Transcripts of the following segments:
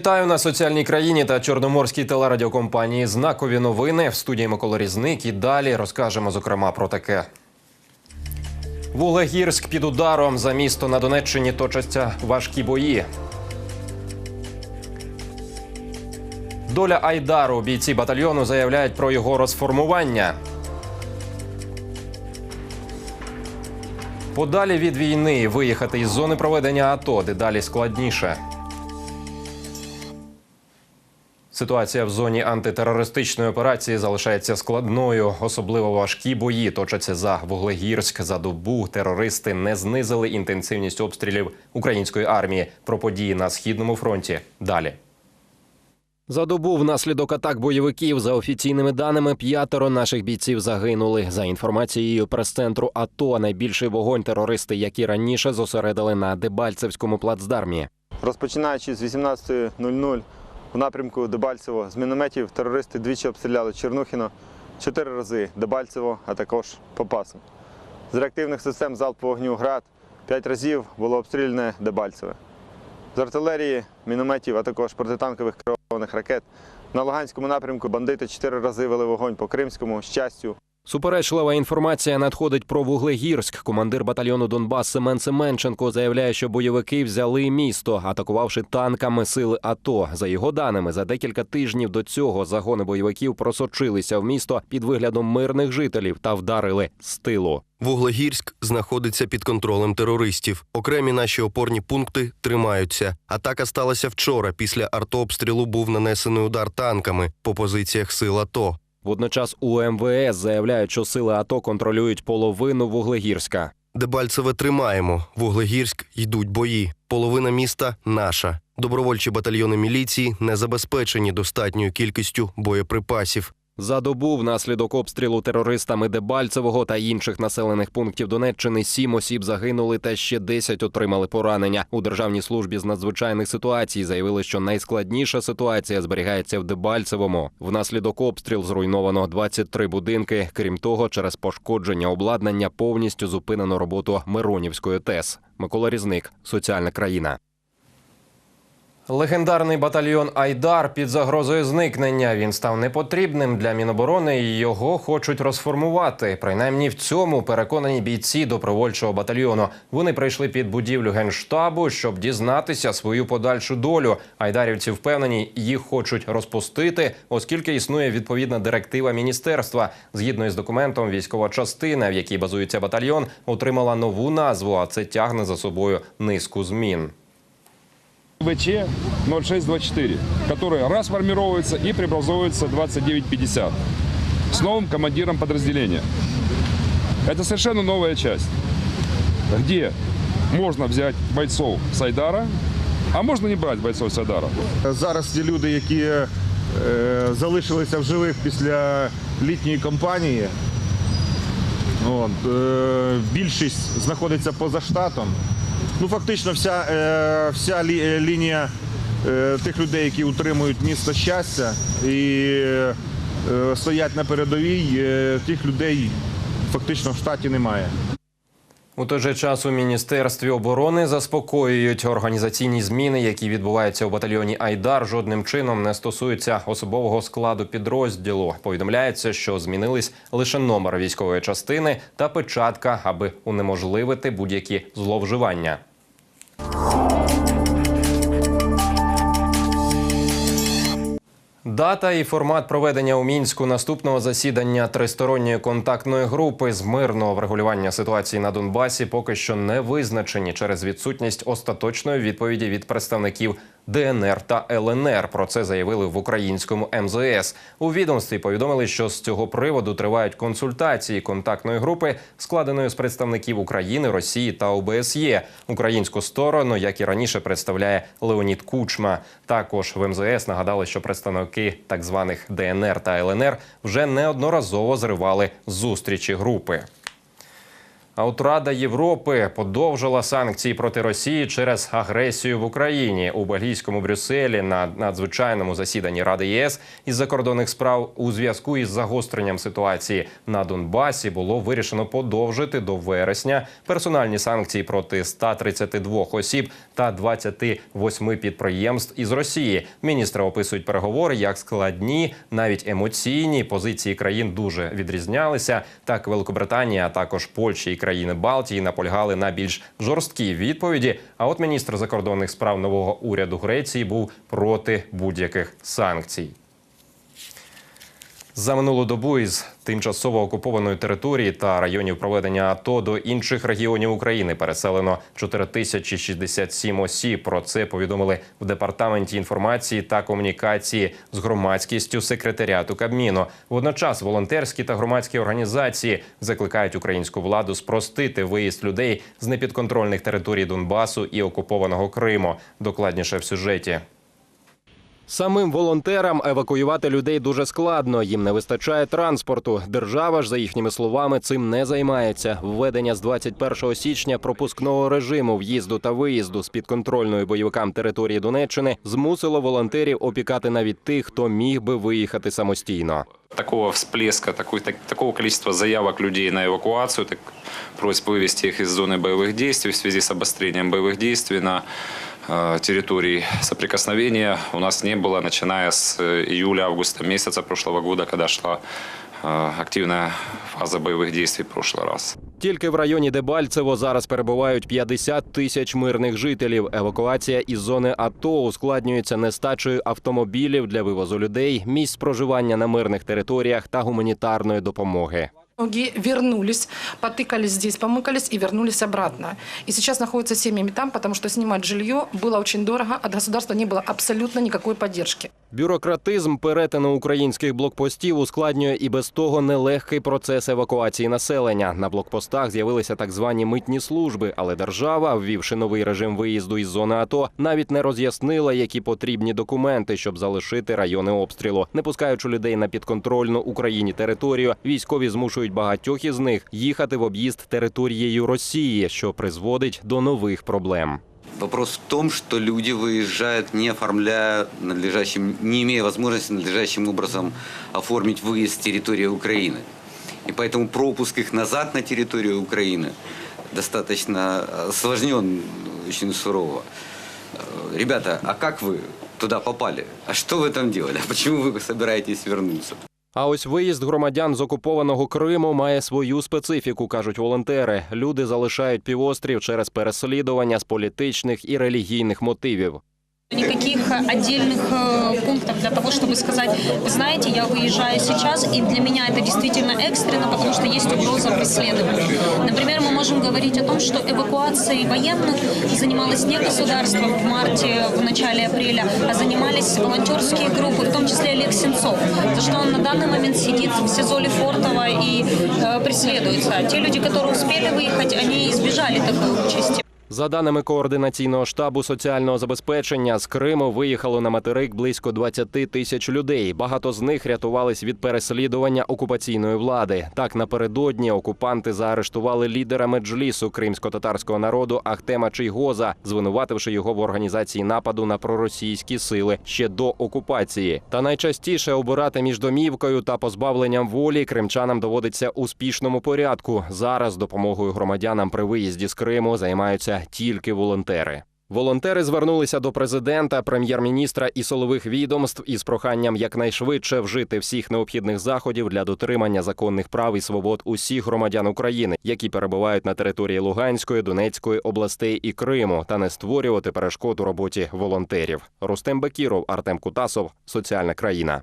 Вітаю на соціальній країні та чорноморській телерадіокомпанії. Знакові новини в студії Микола Різник. І далі розкажемо зокрема про таке. Вуглегірськ під ударом за місто на Донеччині точаться важкі бої. Доля Айдару бійці батальйону заявляють про його розформування. Подалі від війни виїхати із зони проведення АТО дедалі складніше. Ситуація в зоні антитерористичної операції залишається складною. Особливо важкі бої точаться за Вуглегірськ. За добу терористи не знизили інтенсивність обстрілів української армії. Про події на східному фронті далі. За добу внаслідок атак бойовиків за офіційними даними п'ятеро наших бійців загинули. За інформацією прес-центру АТО, найбільший вогонь терористи, які раніше зосередили на Дебальцевському плацдармі. Розпочинаючи з 18.00 у напрямку Дебальцево з мінометів терористи двічі обстріляли Чернухіно, чотири рази Дебальцево, а також Попасу. З реактивних систем залпового вогню ГРАД п'ять разів було обстріляне Дебальцеве. З артилерії, мінометів, а також протитанкових керованих ракет на Луганському напрямку бандити чотири рази вели вогонь по Кримському, щастю, Суперечлива інформація надходить про Вуглегірськ. Командир батальйону Донбас Семен Семенченко заявляє, що бойовики взяли місто, атакувавши танками сили АТО. За його даними, за декілька тижнів до цього загони бойовиків просочилися в місто під виглядом мирних жителів та вдарили з тилу. Вуглегірськ знаходиться під контролем терористів. Окремі наші опорні пункти тримаються. Атака сталася вчора. Після артобстрілу був нанесений удар танками по позиціях сил АТО. Водночас у МВС заявляють, що сили АТО контролюють половину Вуглегірська. Дебальцеве тримаємо. Вуглегірськ йдуть бої. Половина міста наша. Добровольчі батальйони міліції не забезпечені достатньою кількістю боєприпасів. За добу внаслідок обстрілу терористами Дебальцевого та інших населених пунктів Донеччини сім осіб загинули та ще 10 отримали поранення. У державній службі з надзвичайних ситуацій заявили, що найскладніша ситуація зберігається в Дебальцевому. Внаслідок обстріл зруйновано 23 будинки. Крім того, через пошкодження обладнання повністю зупинено роботу Миронівської ТЕС. Микола Різник, соціальна країна. Легендарний батальйон Айдар під загрозою зникнення. Він став непотрібним для Міноборони і його хочуть розформувати. Принаймні в цьому переконані бійці добровольчого батальйону. Вони прийшли під будівлю генштабу, щоб дізнатися свою подальшу долю. Айдарівці впевнені, їх хочуть розпустити, оскільки існує відповідна директива міністерства. Згідно із документом, військова частина, в якій базується батальйон, отримала нову назву, а це тягне за собою низку змін. ВЧ 0624, который расформировывается и преобразовывается 2950 с новым командиром подразделения. Это совершенно новая часть, где можно взять бойцов с Айдара, а можно не брать бойцов с Айдара. Зараз ті люди, які е, залишилися в живих після літньої кампанії, от, е, більшість знаходиться поза штатом. Ну, фактично, вся, е, вся лі, е, лінія е, тих людей, які утримують місто щастя і е, стоять на передовій, е, тих людей фактично в штаті немає. У той же час у міністерстві оборони заспокоюють організаційні зміни, які відбуваються у батальйоні Айдар, жодним чином не стосуються особового складу підрозділу. Повідомляється, що змінились лише номер військової частини та печатка, аби унеможливити будь-які зловживання. Дата і формат проведення у мінську наступного засідання тристоронньої контактної групи з мирного врегулювання ситуації на Донбасі поки що не визначені через відсутність остаточної відповіді від представників ДНР та ЛНР. Про це заявили в українському МЗС. У відомстві повідомили, що з цього приводу тривають консультації контактної групи, складеної з представників України, Росії та ОБСЄ. Українську сторону, як і раніше, представляє Леонід Кучма. Також в МЗС нагадали, що представники так званих ДНР та ЛНР вже неодноразово зривали зустрічі групи. А от Рада Європи подовжила санкції проти Росії через агресію в Україні у бельгійському Брюсселі на надзвичайному засіданні Ради ЄС із закордонних справ у зв'язку із загостренням ситуації на Донбасі було вирішено подовжити до вересня персональні санкції проти 132 осіб та 28 підприємств із Росії. Міністри описують переговори як складні, навіть емоційні. Позиції країн дуже відрізнялися. Так, Великобританія, а також Польща і країни Балтії наполягали на більш жорсткій відповіді. А от міністр закордонних справ нового уряду Греції був проти будь-яких санкцій. За минулу добу із тимчасово окупованої території та районів проведення АТО до інших регіонів України переселено 4067 осіб. Про це повідомили в департаменті інформації та комунікації з громадськістю секретаріату Кабміну. Водночас волонтерські та громадські організації закликають українську владу спростити виїзд людей з непідконтрольних територій Донбасу і окупованого Криму. Докладніше в сюжеті. Самим волонтерам евакуювати людей дуже складно. Їм не вистачає транспорту. Держава ж, за їхніми словами, цим не займається. Введення з 21 січня пропускного режиму в'їзду та виїзду з підконтрольної бойовикам території Донеччини змусило волонтерів опікати навіть тих, хто міг би виїхати самостійно. такого всплеска, такой, так- такого количества заявок людей на эвакуацию, так, просьб вывести их из зоны боевых действий в связи с обострением боевых действий на э, территории соприкосновения у нас не было, начиная с э, июля-августа месяца прошлого года, когда шла э, активная фаза боевых действий в прошлый раз. Тільки в районі Дебальцево зараз перебувають 50 тисяч мирних жителів. Евакуація із зони АТО ускладнюється нестачею автомобілів для вивозу людей, місць проживання на мирних територіях та гуманітарної допомоги. Многие вернулись, потыкались здесь, помыкались и вернулись обратно. И сейчас находятся семьями там, потому что снимать жилье было очень дорого, от государства не было абсолютно никакой поддержки. Бюрократизм перетину українських блокпостів ускладнює і без того нелегкий процес евакуації населення. На блокпостах з'явилися так звані митні служби, але держава, ввівши новий режим виїзду із зони АТО, навіть не роз'яснила, які потрібні документи, щоб залишити райони обстрілу. Не пускаючи людей на підконтрольну Україні територію, військові змушують багатьох із них їхати в об'їзд територією Росії, що призводить до нових проблем. Вопрос в том, что люди выезжают, не оформляя надлежащим, не имея возможности надлежащим образом оформить выезд с территории Украины. И поэтому пропуск их назад на территорию Украины достаточно осложнен очень сурово. Э, Ребята, а как вы туда попали? А что вы там делали? А почему вы собираетесь вернуться? А ось виїзд громадян з окупованого Криму має свою специфіку, кажуть волонтери. Люди залишають півострів через переслідування з політичних і релігійних мотивів. Никаких отдельных э, пунктов для того, чтобы сказать, вы знаете, я выезжаю сейчас, и для меня это действительно экстренно, потому что есть угроза преследования. Например, мы можем говорить о том, что эвакуацией военных занималось не государство в марте, в начале апреля, а занимались волонтерские группы, в том числе Олег Сенцов, за что он на данный момент сидит в СИЗО Лефортово и э, преследуется. Те люди, которые успели выехать, они избежали такой участи. За даними координаційного штабу соціального забезпечення, з Криму виїхало на материк близько 20 тисяч людей. Багато з них рятувались від переслідування окупаційної влади. Так напередодні окупанти заарештували лідера меджлісу кримсько-татарського народу Ахтема Чийгоза, звинувативши його в організації нападу на проросійські сили ще до окупації. Та найчастіше обирати між домівкою та позбавленням волі кримчанам доводиться у спішному порядку. Зараз допомогою громадянам при виїзді з Криму займаються тільки волонтери. Волонтери звернулися до президента, прем'єр-міністра і силових відомств із проханням якнайшвидше вжити всіх необхідних заходів для дотримання законних прав і свобод усіх громадян України, які перебувають на території Луганської, Донецької областей і Криму, та не створювати перешкоду роботі волонтерів. Рустем Бекіров, Артем Кутасов, соціальна країна.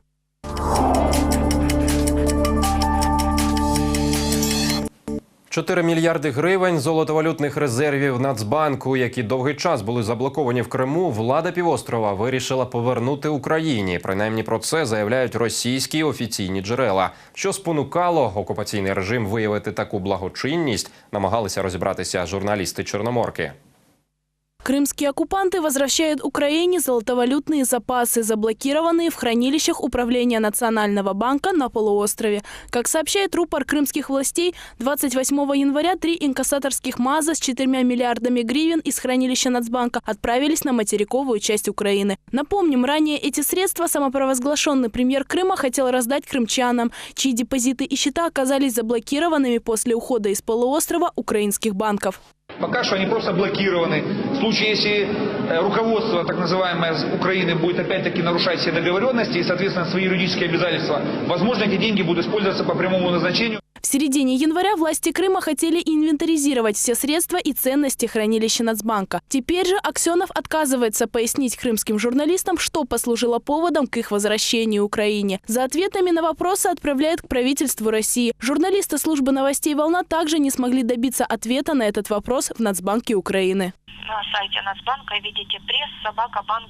4 мільярди гривень золотовалютних резервів Нацбанку, які довгий час були заблоковані в Криму, влада півострова вирішила повернути Україні. Принаймні про це заявляють російські офіційні джерела. Що спонукало окупаційний режим виявити таку благочинність, намагалися розібратися журналісти Чорноморки. Крымские оккупанты возвращают Украине золотовалютные запасы, заблокированные в хранилищах Управления Национального банка на полуострове. Как сообщает рупор крымских властей, 28 января три инкассаторских МАЗа с 4 миллиардами гривен из хранилища Нацбанка отправились на материковую часть Украины. Напомним, ранее эти средства самопровозглашенный премьер Крыма хотел раздать крымчанам, чьи депозиты и счета оказались заблокированными после ухода из полуострова украинских банков. Пока что они просто блокированы. В случае, если э, руководство, так называемое с Украины, будет опять-таки нарушать все договоренности и, соответственно, свои юридические обязательства, возможно, эти деньги будут использоваться по прямому назначению. В середине января власти Крыма хотели инвентаризировать все средства и ценности хранилища Нацбанка. Теперь же Аксенов отказывается пояснить крымским журналистам, что послужило поводом к их возвращению Украине. За ответами на вопросы отправляет к правительству России. Журналисты службы новостей «Волна» также не смогли добиться ответа на этот вопрос в Нацбанке Украины. на сайте Нацбанка видите пресс собака банк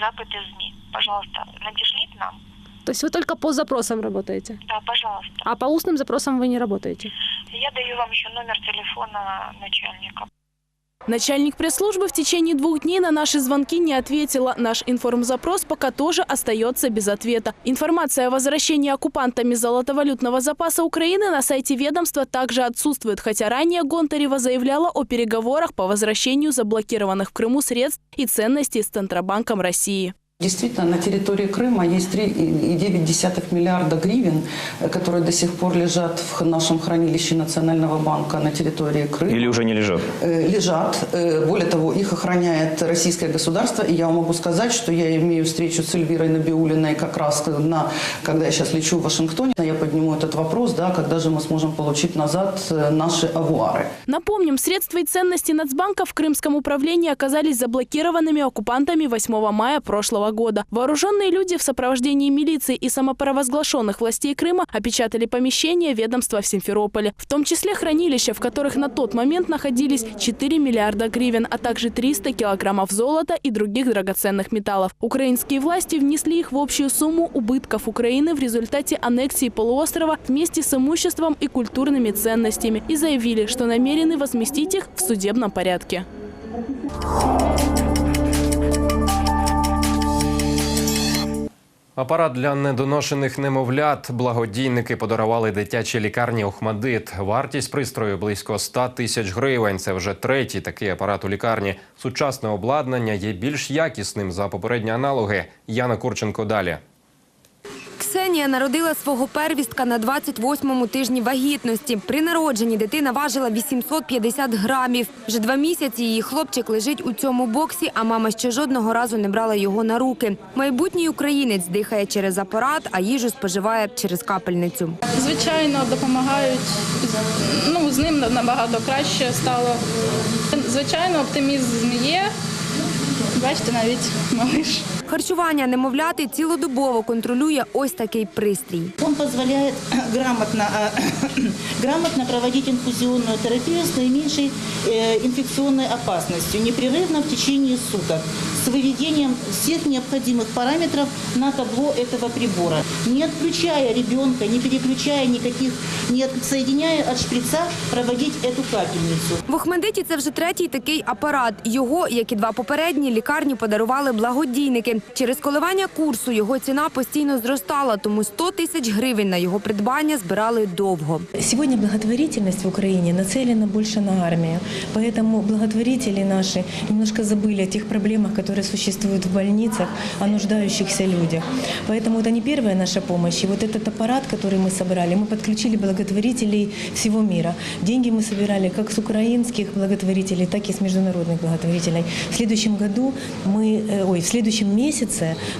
запыты СМИ. Пожалуйста, надешлите нам. То есть вы только по запросам работаете? Да, пожалуйста. А по устным запросам вы не работаете? Я даю вам еще номер телефона начальника. Начальник пресс-службы в течение двух дней на наши звонки не ответила. Наш информзапрос пока тоже остается без ответа. Информация о возвращении оккупантами золотовалютного запаса Украины на сайте ведомства также отсутствует, хотя ранее Гонтарева заявляла о переговорах по возвращению заблокированных в Крыму средств и ценностей с Центробанком России. Действительно, на территории Крыма есть 3,9 миллиарда гривен, э, которые до сих пор лежат в нашем хранилище Национального банка на территории Крыма. Или уже не лежат? Э, Лежат. Э, Более того, их охраняет российское государство. И я вам могу сказать, что я имею встречу с Эльвирой Набиулиной как раз, на, когда я сейчас лечу в Вашингтоне. Я подниму этот вопрос, да, когда же мы сможем получить назад э, наши авуары. Напомним, средства и ценности Нацбанка в Крымском управлении оказались заблокированными оккупантами 8 мая прошлого года. Вооруженные люди в сопровождении милиции и самопровозглашенных властей Крыма опечатали помещения ведомства в Симферополе, в том числе хранилища, в которых на тот момент находились 4 миллиарда гривен, а также 300 килограммов золота и других драгоценных металлов. Украинские власти внесли их в общую сумму убытков Украины в результате аннексии полуострова вместе с имуществом и культурными ценностями и заявили, что намерены возместить их в судебном порядке. Апарат для недоношених немовлят благодійники подарували дитячій лікарні Охмадит. Вартість пристрою близько 100 тисяч гривень. Це вже третій такий апарат у лікарні. Сучасне обладнання є більш якісним за попередні аналоги. Яна Курченко далі. Ксенія народила свого первістка на 28-му тижні вагітності. При народженні дитина важила 850 грамів. Вже два місяці її хлопчик лежить у цьому боксі, а мама ще жодного разу не брала його на руки. Майбутній українець дихає через апарат, а їжу споживає через капельницю. Звичайно, допомагають. Ну, з ним набагато краще стало. Звичайно, оптимізм є. Бачите, навіть малиш. Харчування немовляти цілодобово контролює ось такий пристрій. Он позволяет грамотно, э, грамотно проводить инфузионную терапию с наименьшей э, инфекционной опасностью, непрерывно в течение суток, с выведением всех необходимых параметров на табло этого прибора, не отключая ребенка, не переключая никаких, не отсоединяя от шприца, проводить эту капельницу. В Охмедиті це вже третій такий апарат. Його, як і два попередні, лікарні подарували благодійники. Через коливання курсу його ціна постійно зростала, тому 100 тисяч гривень на його придбання збирали довго. Сегодня благотворительность в Украине нацелена больше на армию. Поэтому благотворители наши немножко забыли о тех проблемах, которые существуют в больницах, о нуждающихся людях. Поэтому это не первая наша помощь. И вот этот аппарат, который мы собрали, мы подключили благотворителей всего мира. Деньги мы собирали как с украинских благотворителей, так и с международных благотворителей. В следующем году мы, э, ой, в следующем месяце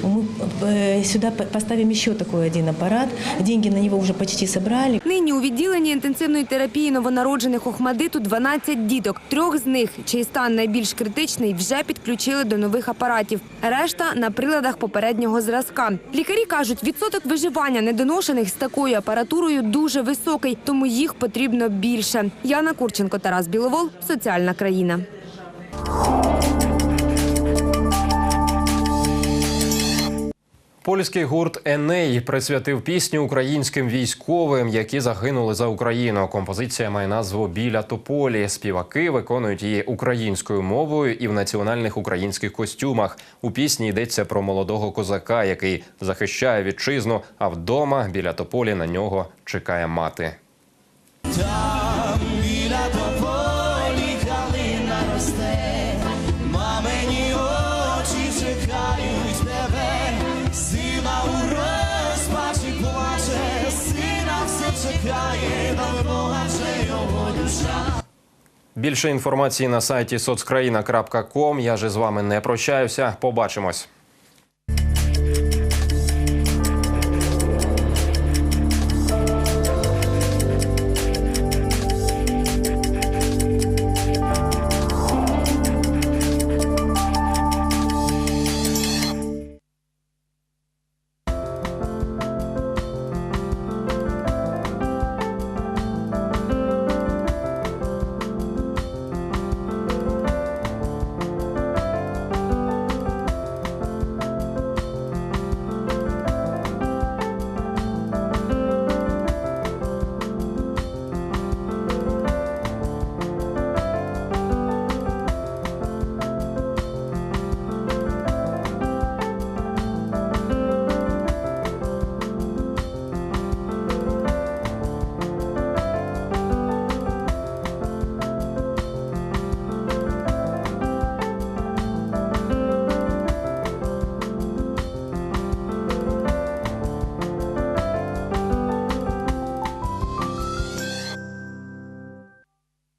мы э, сюда по- поставим еще такой один аппарат. Деньги на него уже почти собрали. Нині у відділенні інтенсивної терапії новонароджених Охмадиту 12 діток. Трьох з них, чий стан найбільш критичний, вже підключили до нових апаратів. Решта на приладах попереднього зразка. Лікарі кажуть, відсоток виживання недоношених з такою апаратурою дуже високий, тому їх потрібно більше. Яна Курченко, Тарас Біловол, соціальна країна. Польський гурт Еней присвятив пісню українським військовим, які загинули за Україну. Композиція має назву Біля тополі. Співаки виконують її українською мовою і в національних українських костюмах. У пісні йдеться про молодого козака, який захищає вітчизну, а вдома біля тополі на нього чекає мати. Там біля тополі Більше інформації на сайті соцкраїна.ком. Я же з вами не прощаюся. Побачимось.